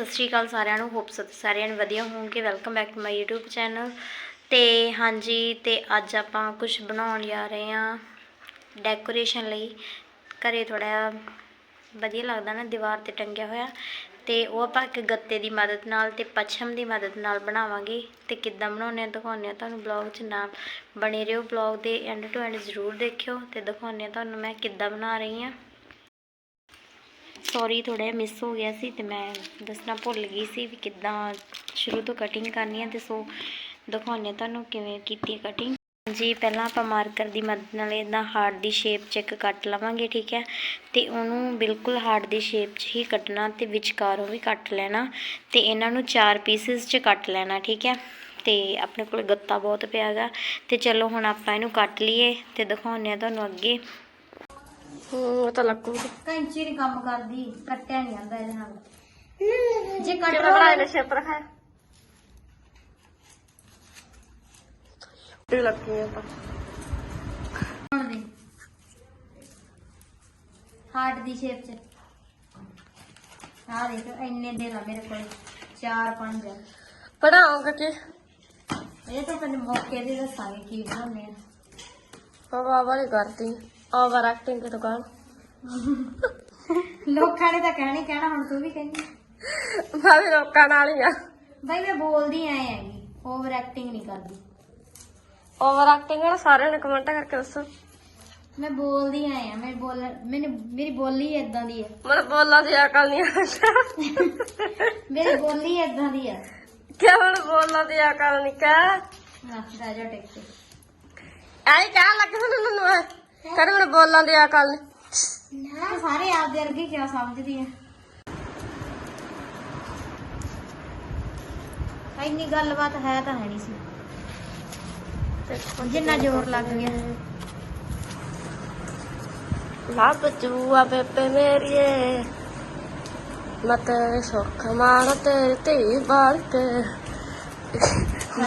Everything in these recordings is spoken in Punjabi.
ਸਤਿ ਸ਼੍ਰੀ ਅਕਾਲ ਸਾਰਿਆਂ ਨੂੰ, ਹੋਪ ਸਤ, ਸਾਰਿਆਂ ਨੂੰ ਵਧੀਆ ਹੋਵੋਗੇ welcome back to my YouTube channel ਤੇ ਹਾਂਜੀ, ਤੇ ਅੱਜ ਆਪਾਂ ਕੁਝ ਬਣਾਉਣ ਜਾ ਰਹੇ ਹਾਂ ਡੈਕੋਰੇਸ਼ਨ ਲਈ। ਘਰੇ ਥੋੜਾ ਵਧੀਆ ਲੱਗਦਾ ਨਾ, ਦੀਵਾਰ ਤੇ ਟੰਗਿਆ ਹੋਇਆ। ਤੇ ਉਹ ਆਪਾਂ ਇੱਕ ਗੱਤੇ ਦੀ ਮਦਦ ਨਾਲ ਤੇ ਪੱਛਮ ਦੀ ਮਦਦ ਨਾਲ ਬਣਾਵਾਂਗੇ। ਤੇ ਕਿੱਦਾਂ ਬਣਾਉਣੇ ਆ ਦਿਖਾਉਂਦੇ ਆ ਤੁਹਾਨੂੰ ਬਲੌਗ 'ਚ ਨਾਲ ਬਣੇ ਰਹੋ ਬਲੌਗ ਦੇ ਐਂਡ ਟੂ ਐਂਡ ਜ਼ਰੂਰ ਦੇਖਿਓ ਤੇ ਦਿਖਾਉਂਦੇ ਆ ਤੁਹਾਨੂੰ ਮੈਂ ਕਿੱਦਾਂ ਬਣਾ ਰਹੀ ਹਾਂ। ਸੌਰੀ ਥੋੜਾ ਜਿਹਾ ਮਿਸ ਹੋ ਗਿਆ ਸੀ ਤੇ ਮੈਂ ਦੱਸਣਾ ਭੁੱਲ ਗਈ ਸੀ ਵੀ ਕਿੱਦਾਂ ਸ਼ੁਰੂ ਤੋਂ ਕਟਿੰਗ ਕਰਨੀ ਹੈ ਤੇ ਸੋ ਦਿਖਾਉਂਦੇ ਤੁਹਾਨੂੰ ਕਿਵੇਂ ਕੀਤੀ ਕਟਿੰਗ ਜੀ ਪਹਿਲਾਂ ਆਪਾਂ ਮਾਰਕਰ ਦੀ ਮਦਦ ਨਾਲ ਇਦਾਂ ਹਾਰਟ ਦੀ ਸ਼ੇਪ ਚ ਇੱਕ ਕੱਟ ਲਵਾਂਗੇ, ਠੀਕ ਹੈ? ਤੇ ਉਹਨੂੰ ਬਿਲਕੁਲ ਹਾਰਟ ਦੀ ਸ਼ੇਪ 'ਚ ਹੀ ਕੱਟਣਾ ਤੇ ਵਿਚਕਾਰੋਂ ਵੀ ਕੱਟ ਲੈਣਾ ਤੇ ਇਹਨਾਂ ਨੂੰ ਚਾਰ ਪੀਸਿਸ 'ਚ ਕੱਟ ਲੈਣਾ, ਠੀਕ ਹੈ? ਤੇ ਆਪਣੇ ਕੋਲ ਗੱਤਾ ਬਹੁਤ ਪਿਆ ਹੈਗਾ ਤੇ ਚਲੋ ਹੁਣ ਆਪਾਂ ਇਹਨੂੰ ਕੱਟ ਲਈਏ ਤੇ ਦਿਖਾਉਂਦੇ ਆ ਤੁਹਾਨੂੰ ਅੱਗੇ। ਹੂੰ ਉਹ ਤਾਂ ਲੱਗੂ ਕੈਂਚੀ ਨਹੀਂ ਕੰਮ ਕਰਦੀ ਕੱਟਿਆ ਨਹੀਂ ਜਾਂਦਾ ਇਹਦੇ ਨਾਲ। ਜੇ ਕਿਹੜਾ ਬਣਾਇਆ ਨੇ ਸ਼ੇਪ ਰਖਾ ਇਹ ਲੱਗੀ ਹੈ ਤਾਂ। ਹੁਣ ਦੇ। ਹਾਰਟ ਦੀ ਸ਼ੇਪ ਚ। ਆ ਦੇਖ ਇੰਨੇ ਦੇ ਲਾ ਮੇਰੇ ਕੋਲ। 4 5 ਆ। ਬਣਾਉਂਗਾ ਕਿ? ਇਹ ਤਾਂ ਤੈਨੂੰ ਮੌਕੇ ਦੇ ਦੱਸਾਂਗੇ ਕੀ ਬਣਾਉਣੇ ਆ। ਬਾਬਾ ਵਾਲੀ ਕਰਦੀ। ਓਵਰ ਐਕਟਿੰਗ ਦੀ ਦੁਕਾਨ ਲੋਕਾਂ ਨੇ ਤਾਂ ਕਹਿਣੀ ਕਹਿਣਾ ਹੁਣ ਤੂੰ ਵੀ ਕਹਿੰਦੀ। ਮੈਂ ਵੀ ਲੋਕਾਂ ਨਾਲ ਹੀ ਆ। ਬਾਈ ਮੈਂ ਬੋਲਦੀ ਐ ਹੈਗੀ ਓਵਰ ਐਕਟਿੰਗ ਨਹੀਂ ਕਰਦੀ। ਓਵਰ ਐਕਟਿੰਗ ਨਾ ਸਾਰਿਆਂ ਨੇ ਕਮੈਂਟ ਕਰਕੇ ਦੱਸੋ। ਮੈਂ ਬੋਲਦੀ ਐ ਆ ਮੈਂ ਬੋਲ ਮੈਨੂੰ ਮੇਰੀ ਬੋਲੀ ਇਦਾਂ ਦੀ ਹੈ ਮੈਨੂੰ ਬੋਲਾਂ ਦੀ ਅਕਲ ਨਹੀਂ ਆਉਂਦੀ ਮੇਰੀ ਬੋਲੀ ਇਦਾਂ ਦੀ ਕਿਆ ਮੈਨੂੰ ਬੋਲਾਂ ਦੀ ਅਕਲ ਨਹੀਂ ਕਾ ਨਾ ਰਾਜਾ ਟੇਕ ਤੇ ਐਂ ਕਹਿ ਲੱਗ ਮੈਨੂੰ ਕਹਿੰਦਾ ਮੈਨੂੰ ਬੋਲਾਂ ਦੀ ਅਕਲ ਨਾ ਸਾਰੇ ਆਪਦੇ ਵਰਗੇ ਕਿਆ ਸਮਝਦੀ ਆ? ਇੰਨੀ ਗੱਲਬਾਤ ਹੈ ਤਾਂ ਹੈ ਨਹੀਂ ਸੀ। ਜਿੰਨਾ ਜ਼ੋਰ ਲੱਗ ਗਿਆ। ਲੱਭ ਜੂਆ ਬੇਬੇ ਮੇਰੀਏ। ਮੈਂ ਤੇਰੇ ਸੁੱਖ ਮਾਣ ਤੇਰੀ ਧੀ ਬਾਲ ਕੇ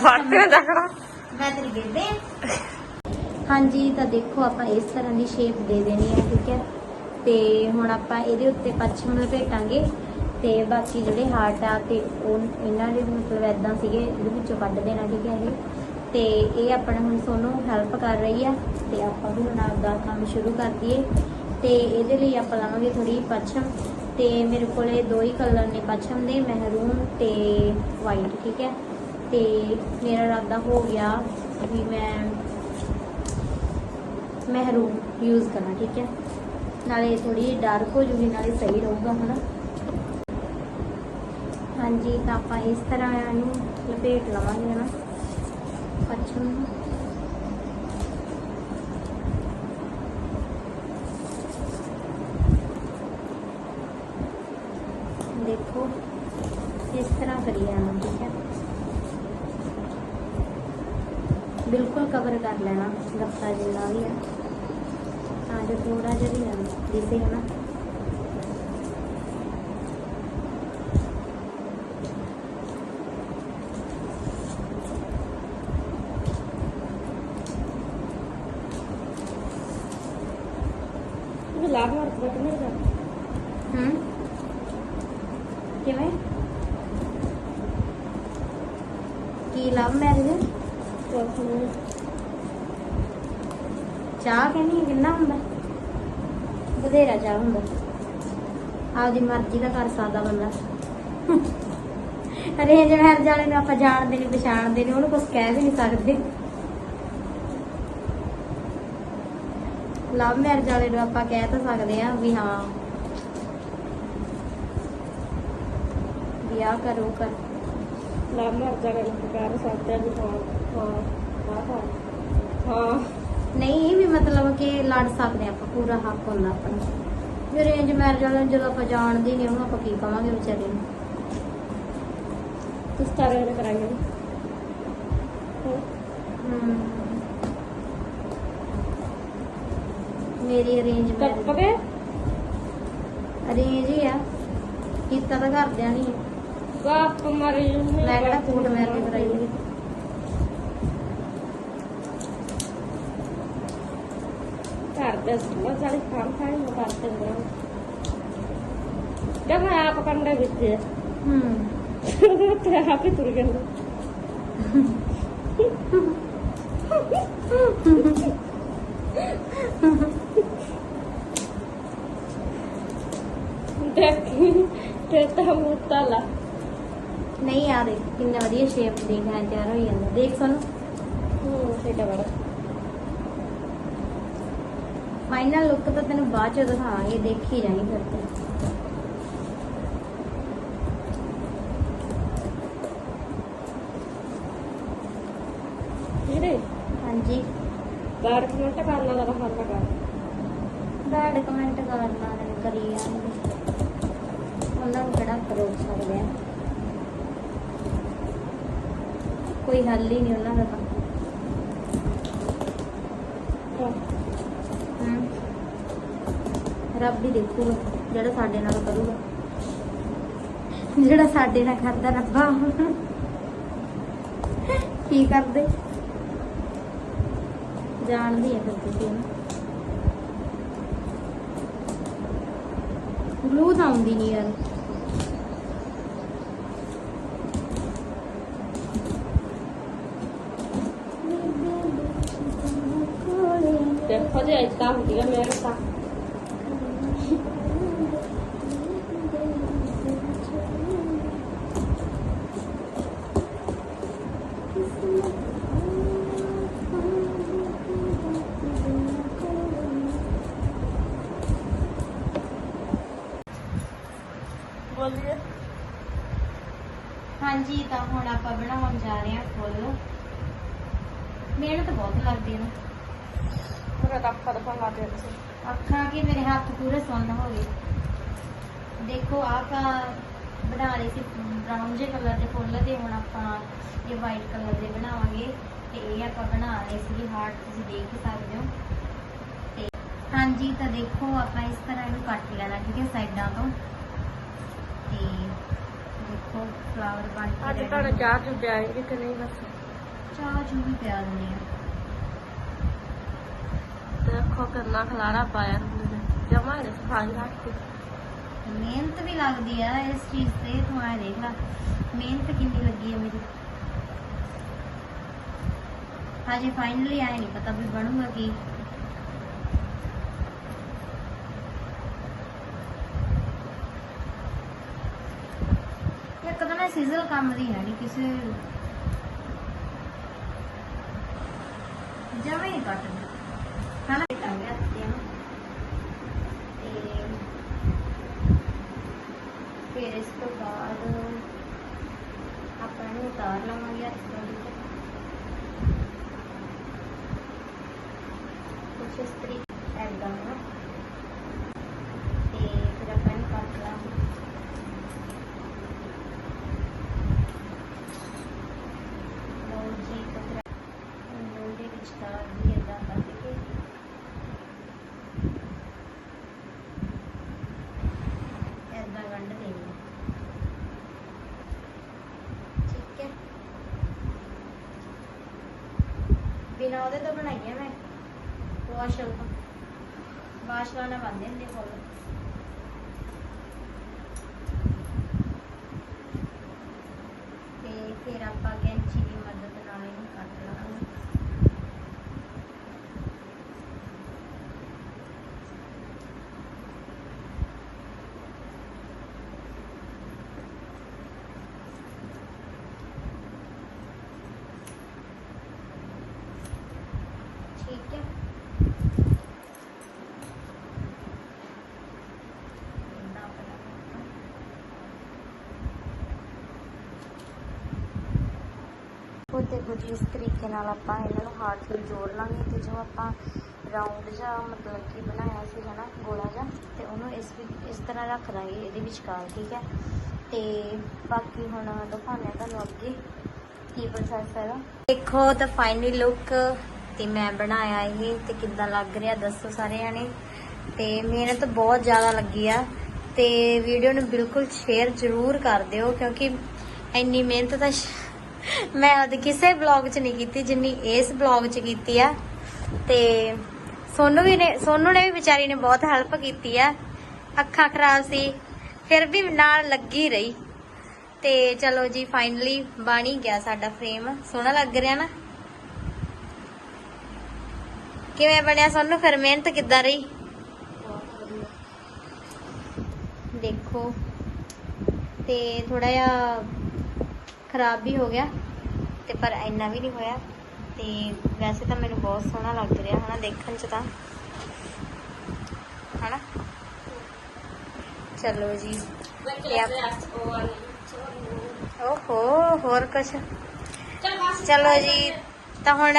ਵਾਟੇ ਦੇਖਣਾ ਮੈਂ ਤੇਰੀ ਬੇਬੇ। ਹਾਂਜੀ, ਤਾਂ ਦੇਖੋ ਆਪਾਂ ਇਸ ਤਰ੍ਹਾਂ ਦੀ ਸ਼ੇਪ ਦੇ ਦੇਣੀ ਹੈ ਠੀਕ ਹੈ। ਤੇ ਹੁਣ ਆਪਾਂ ਇਹਦੇ ਉੱਤੇ ਪੱਛਮ ਲਪੇਟਾਂਗੇ ਤੇ ਬਾਕੀ ਜਿਹੜੇ ਹਾਰਟ ਆ ਤੇ ਉਹ ਇਹਨਾਂ ਦੇ ਮਤਲਬ ਐਦਾਂ ਸੀਗੇ, ਇਹਦੇ ਵਿੱਚੋਂ ਕੱਢ ਦੇਣਾ, ਠੀਕ ਹੈ ਇਹ। ਤੇ ਇਹ ਆਪਣਾ ਹੁਣ ਸੋਨੂੰ ਹੈਲਪ ਕਰ ਰਹੀ ਆ ਤੇ ਆਪਾਂ ਵੀ ਹੁਣ ਆਪਦਾ ਕੰਮ ਸ਼ੁਰੂ ਕਰ ਦਈਏ। ਤੇ ਇਹਦੇ ਲਈ ਆਪਾਂ ਲਾਵਾਂਗੇ ਥੋੜੀ ਪੱਛਮ ਤੇ ਮੇਰੇ ਕੋਲੇ ਦੋ ਹੀ ਕਲਰ ਨੇ ਪੱਛਮ ਦੇ ਮਹਿਰੂਨ ਤੇ ਵਾਈਟ ਠੀਕ ਹੈ। ਤੇ ਮੇਰਾ ਇਰਾਦਾ ਹੋ ਗਿਆ ਵੀ ਮੈਂ ਮਹਿਰੂਨ ਯੂਜ਼ ਕਰਨਾ ਠੀਕ ਹੈ ਨਾਲੇ ਥੋੜੀ ਡਾਰਕ ਹੋ ਜੂਗੀ ਨਾਲੇ ਸਹੀ ਰਹੂਗਾ ਹਨਾ ਹਾਂਜੀ ਤਾਂ ਆਪਾਂ ਇਸ ਤਰ੍ਹਾਂ ਇਹਨੂੰ ਲਪੇਟ ਲਵਾਂਗੇ ਹਨਾ ਪੱਛਮ ਨੂੰ ਦੇਖੋ ਇਸ ਤਰ੍ਹਾਂ ਕਰੀ ਜਾਣਾ ਠੀਕ ਹੈ ਬਿਲਕੁਲ ਕਵਰ ਕਰ ਲੈਣਾ ਗੱਤਾ ਜਿੰਨਾ ਵੀ ਹੈ ਲਾਭ ਮਾਰ ਕੇ ਨਹੀਂ ਜਾ ਹੂੰ। ਕਿਵੇਂ? ਕੀ ਲਵ ਮੈਰਿਜ ਚਾਹ ਕਹਿੰਦੀ ਕਿੰਨਾ ਹੁੰਦਾ? ਬਥੇਰਾ ਚਾਹ ਹੁੰਦਾ। ਆਪਦੀ ਮਰਜ਼ੀ ਦਾ ਕਰ ਸਕਦਾ ਬੰਦਾ। ਅਰੇਂਜ ਮੈਰਿਜ ਵਾਲੇ ਨੂੰ ਆਪਾਂ ਜਾਣਦੇ ਨਹੀਂ ਪਛਾਣਦੇ ਨਹੀਂ ਉਹਨੂੰ ਕੁਝ ਕਹਿ ਵੀ ਨਹੀਂ ਸਕਦੇ। ਲਵ ਮੈਰਿਜ ਵਾਲੇ ਨੂੰ ਆਪਾਂ ਕਹਿ ਤਾਂ ਸਕਦੇ ਆ ਵੀ ਹਾਂ। ਵਿਆਹ ਕਰੋ ਕਰ। ਲਾਭ ਮਾਰ ਜਾ ਕੇ ਪਿਆਰ ਸਾਥਿਆ ਜੀ ਹਾਂ ਹਾਂ ਹਾਂ। ਹਾਂ। ਨਹੀਂ ਵੀ ਮਤਲਬ ਕਿ ਲੜ ਸਕਦੇ ਆਪਾਂ ਪੂਰਾ ਹੱਕ ਹੁੰਦਾ ਆਪਣਾ ਜੇ ਰੇਂਜ ਮੈਰਿਜ ਵਾਲਿਆਂ ਨੂੰ ਜਦੋਂ ਆਪਾਂ ਜਾਣਦੇ ਨਹੀਂ ਉਹਨੂੰ ਆਪਾਂ ਕੀ ਕਵਾਂਗੇ ਵਿਚਾਰੇ ਨੂੰ? ਕਿਸ ਤਰ੍ਹਾਂ ਦੇ ਕਰਾਂਗੇ। ਮੇਰੀ ਅਰੇਂਜ ਮੈਰਿਜ ਅਰੇਂਜ ਹੀ ਆ। ਕੀਤਾ ਤਾਂ ਘਰਦਿਆਂ ਨਹੀਂ ਗੱਪ ਮਾਰੀ ਮੈਂ ਕਿਹੜਾ ਕੋਟ ਮੈਰਿਜ ਕਰਾਈ ਦੇਖੀ ਤੇ ਤਾਂ ਮੁੱਤਾ ਲਾ ਨਹੀਂ ਆ ਦੇਖ ਕਿੰਨਾ ਵਧੀਆ ਸ਼ੇਪ ਦੇਖ ਸਾਨੂੰ ਹੂੰ ਸੇਟਾ ਬੜਾ ਫਾਈਨਲ ਲੁੱਕ ਤਾਂ ਤੈਨੂੰ ਬਾਅਦ ਚ ਦਿਖਾਵਾਂਗੇ ਦੇਖੀ ਜਾਈਂ ਫਿਰ ਤੂੰ। ਜਿਹੜੇ ਹਾਂਜੀ। ਬਾਹਰ ਕਮੈਂਟ ਕਰਨਾ ਦਾ ਦਾ ਕਰ ਬੈਡ ਕਮੈਂਟ ਕਰਨਾ ਨੇ ਕਰੀ ਜਾਂਦੇ। ਉਹਨਾਂ ਨੂੰ ਕਿਹੜਾ ਰੋਕ ਸਕਦੇ ਆ ਕੋਈ ਹੱਲ ਹੀ ਨਹੀਂ ਉਹਨਾਂ ਦਾ ਤਾਂ। ਰੱਬ ਹੀ ਦੇਖੂਗਾ ਜਿਹੜਾ ਸਾਡੇ ਨਾਲ ਕਰੂਗਾ ਜਿਹੜਾ ਸਾਡੇ ਨਾਲ ਕਰਦਾ ਰੱਬਾ ਕੀ ਕਰਦੇ ਜਾਣਦੀ ਹੈ ਫਿਰ ਤੁਸੀਂ ਉਹਨੂੰ ਗਲੂ ਤਾਂ ਆਉਂਦੀ ਨਹੀਂ ਯਾਰ ਦੇਖੋ ਜੇ ਇਦਾਂ ਹੁੰਦੀ ਆ ਮੇਰੇ ਤਾਂ ਬੋਲੀਏ? ਹਾਂਜੀ ਤਾਂ ਹੁਣ ਆਪਾਂ ਬਣਾਉਣ ਜਾ ਰਹੇ ਹਾਂ ਫੁੱਲ। ਮਿਹਨਤ ਬਹੁਤ ਲੱਗਦੀ ਹੈ ਨਾ। ਮੇਰਾ ਤਾਂ ਅੱਖਾਂ ਦਾ ਲਾ ਦੇ ਸੀ ਅੱਖਾਂ ਕੀ ਮੇਰੇ ਹੱਥ ਪੂਰੇ ਸੁੰਨ ਹੋ ਗਏ। ਦੇਖੋ ਆਪਾਂ ਬਣਾ ਰਹੇ ਸੀ ਬਰਾਊਨ ਜੇ ਕਲਰ ਦੇ ਫੁੱਲ ਤੇ ਹੁਣ ਆਪਾਂ ਇਹ ਵਾਈਟ ਕਲਰ ਦੇ ਬਣਾਵਾਂਗੇ ਤੇ ਇਹ ਆਪਾਂ ਬਣਾ ਰਹੇ ਸੀ ਹਾਰਟ ਤੁਸੀਂ ਦੇਖ ਸਕਦੇ ਹੋ। ਤੇ ਹਾਂਜੀ ਤਾਂ ਦੇਖੋ ਆਪਾਂ ਇਸ ਤਰ੍ਹਾਂ ਇਹਨੂੰ ਕੱਟ ਲੈਣਾ ਠੀਕ ਹੈ ਸਾਈਡਾਂ ਤੋਂ। ਤੇ ਦੇਖੋ ਫਲਾਵਰ ਬਣ ਕੇ ਅੱਜ ready ਤਾਂ ਹੋ- ਚਾਹ ਚੁ ਪਿਆਏਗੀ ਕਿ ਨਹੀਂ ਬਸ? ਚਾਹ ਚੂ ਵੀ ਪਿਆ ਦਿੰਦੇ ਆ। ਦੇਖੋ ਕਿੰਨਾ ਖਲਾਰਾ ਪਾਇਆ ਹੁੰਦੇ ਜਮਾ ਨੇ ਸਫ਼ਾਈ ਰੱਖ ਕੇ। ਮਿਹਨਤ ਵੀ ਲੱਗਦੀ ਆ ਇਸ ਚੀਜ਼ ਤੇ ਤੂੰ ਆ ਦੇਖ ਲੈ। ਮਿਹਨਤ ਕਿੰਨੀ ਲੱਗੀ ਹੈ ਮੇਰੀ। ਹਜੇ ਫਾਈਨਲੀ ਆਇਆ ਨਹੀਂ ਪਤਾ ਵੀ ਬਣੂਗਾ ਕੀ। ਇੱਕ ਨਾ ਸੀਜ਼ਲ ਕੰਮ ਦੀ ਹੈ ਨਹੀਂ ਕਿਸੇ ਜਮੇ ਹੀ ਕੱਟ ਹਨਾ? ਟੰਗ ਗਿਆ ਤੇ ਫਿਰ ਇਸ ਤੋਂ ਬਾਅਦ ਆਪਾਂ ਨੂੰ ਉਤਾਰ ਲਵਾਂਗੇ ਹੱਥ ਤੋਂ ਕੁਛ ਇਸ ਤਰੀਕੇ ਐਦਾਂ ਨਾ ਤੇ ਫਿਰ ਆਪਾਂ ਇਹਨੂੰ ਕੱਟ ਲਾਂਗੇ ਲਓ ਜੀ ਕਤਰਾ ਇਹਨੂੰ ਦੇ ਵਿੱਚ ਤਾਰ ਵੀ ਏਦਾਂ ਕੱਟ ਕੇ ਏਦਾਂ ਗੰਢ ਦੇਣੀ ਹੈ। ਠੀਕ ਹੈ ਬਿਨਾ ਉਹਦੇ ਤੋਂ ਬਣਾਈ ਹੈ ਮੈਂ ਵਾਸ਼ਲ ਤੋਂ ਵਾਸ਼ਲਾਂ ਨਾਲ ਬੰਨ੍ਹਦੇ ਹੁੰਦੇ ਫੁੱਲ ਤੇ ਫਿਰ ਆਪਾਂ ਕੈਂਚੀ ਦੀ ਮਦਦ ਨਾਲ ਇਹਨੂੰ ਕੱਟ ਲਾਂਗੇ ਠੀਕ ਹੈ ਏਦਾਂ ਕਰਾਂਗੇ ਆਪਾਂ। ਉਹ ਦੇਖੋ ਜੀ ਇਸ ਤਰੀਕੇ ਨਾਲ ਆਪਾਂ ਇਹਨਾਂ ਨੂੰ ਹਾਰਟ ਨੂੰ ਜੋੜ ਲਾਂਗੇ ਤੇ ਜੋ ਆਪਾਂ ਰਾਉਂਡ ਜਾਂ ਮਤਲਬ ਕਿ ਬਣਾਇਆ ਸੀ ਹਨਾ, ਗੋਲਾ ਜਿਹਾ, ਤੇ ਉਹਨੂੰ ਇਸ ਵਿੱਚ ਇਸ ਤਰ੍ਹਾਂ ਰੱਖ ਦਾਂਗੇ ਇਹਦੇ ਵਿਚਕਾਰ, ਠੀਕ ਹੈ? ਤੇ ਬਾਕੀ ਹੁਣ ਦਿਖਾਉਂਦੇ ਹਾਂ ਤੁਹਾਨੂੰ ਅੱਗੇ ਕੀ ਪ੍ਰੋਸੈਸ ਹੈਗਾ ਦੇਖੋ ਤਾਂ ਫਾਈਨਲ ਲੁੱਕ ਤੇ ਮੈਂ ਬਣਾਇਆ ਇਹ, ਤੇ ਕਿੱਦਾਂ ਲੱਗ ਰਿਹਾ ਦੱਸੋ ਸਾਰੇ ਜਾਣੇ ਤੇ ਮਿਹਨਤ ਬਹੁਤ ਜ਼ਿਆਦਾ ਲੱਗੀ ਆ, ਤੇ ਵੀਡੀਓ ਨੂੰ ਬਿਲਕੁਲ ਸ਼ੇਅਰ ਜ਼ਰੂਰ ਕਰ ਦਿਓ, ਕਿਉਂਕਿ ਇੰਨੀ ਮਿਹਨਤ ਤਾਂ ਮੈਂ ਉਹਦੇ ਕਿਸੇ ਬਲੌਗ 'ਚ ਨਹੀਂ ਕੀਤੀ, ਜਿੰਨੀ ਇਸ ਬਲੌਗ 'ਚ ਕੀਤੀ ਆ। ਤੇ ਸੋਨੂ ਵੀ ਨੇ ਸੋਨੂ ਨੇ ਵੀ ਵਿਚਾਰੀ ਨੇ ਬਹੁਤ ਹੈਲਪ ਕੀਤੀ ਆ। ਅੱਖਾਂ ਖਰਾਬ ਸੀ, ਫਿਰ ਵੀ ਨਾਲ ਲੱਗੀ ਰਹੀ। ਤੇ ਚਲੋ ਜੀ ਫਾਈਨਲੀ ਬਣ ਹੀ ਗਿਆ ਸਾਡਾ ਫਰੇਮ ਸੋਹਣਾ ਲੱਗ ਰਿਹਾ ਨਾ? ਕਿਵੇਂ ਬਣਿਆ ਸੋਨੂ, ਫਿਰ ਮਿਹਨਤ ਕਿੱਦਾਂ ਰਹੀ? ਦੇਖੋ। ਤੇ ਥੋੜਾ ਜਿਹਾ ਖਰਾਬ ਵੀ ਹੋ ਗਿਆ ਤੇ ਪਰ ਇੰਨਾ ਵੀ ਨਹੀਂ ਹੋਇਆ ਤੇ ਵੈਸੇ ਤਾਂ ਮੈਨੂੰ ਬਹੁਤ ਸੋਹਣਾ ਲੱਗ ਰਿਹਾ ਹਨਾ ਦੇਖਣ ਚ ਤਾਂ। ਹਨਾ? ਚਲੋ ਜੀ। ਓਹੋ ਹੋਰ ਕੁਛ? ਚਲੋ ਜੀ ਤਾਂ ਹੁਣ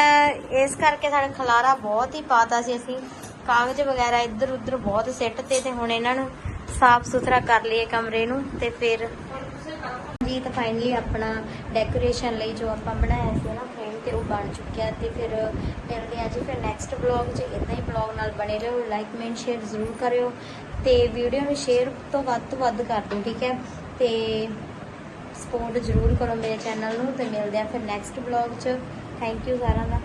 ਇਸ ਕਰਕੇ ਸਾਡਾ ਖਲਾਰਾ ਬਹੁਤ ਹੀ ਪਾਤਾ ਸੀ ਅਸੀਂ। ਕਾਗਜ਼ ਵਗੈਰਾ ਇੱਧਰ ਉੱਧਰ ਬਹੁਤ ਸਿੱਟ ਤੇ ਤੇ ਹੁਣ ਇਹਨਾਂ ਨੂੰ ਸਾਫ਼ ਸੁਥਰਾ ਕਰ ਲਈਏ ਕਮਰੇ ਨੂੰ ਤੇ ਫਿਰ ਜੀ ਤਾਂ ਫਾਈਨਲੀ ਆਪਣਾ ਡੈਕੋਰੇਸ਼ਨ ਲਈ ਜੋ ਆਪਾਂ ਬਣਾਇਆ ਸੀ ਨਾ ਫਰੇਮ ਤੇ ਉਹ ਬਣ ਚੁੱਕਿਆ ਤੇ ਫਿਰ ਮਿਲਦੇ ਆ ਜੀ ਫਿਰ ਨੈਕਸਟ ਵਲੌਗ 'ਚ। ਇਦਾਂ ਹੀ ਵਲੌਗ ਨਾਲ ਬਣੇ ਰਹੋ ਲਾਈਕ ਮੈਂਟ ਸ਼ੇਅਰ ਜ਼ਰੂਰ ਕਰਿਓ ਤੇ ਵੀਡੀਓ ਨੂੰ ਸ਼ੇਅਰ ਤੋਂ ਵੱਧ ਤੋਂ ਵੱਧ ਕਰ ਦਿਓ, ਠੀਕ ਹੈ? ਤੇ ਸਪੋਰਟ ਜ਼ਰੂਰ ਕਰੋ ਮੇਰੇ ਚੈਨਲ ਨੂੰ ਤੇ ਮਿਲਦੇ ਆ ਫਿਰ ਨੈਕਸਟ ਵਲੌਗ 'ਚ। ਥੈਂਕ ਯੂ ਸਾਰਿਆਂ ਦਾ।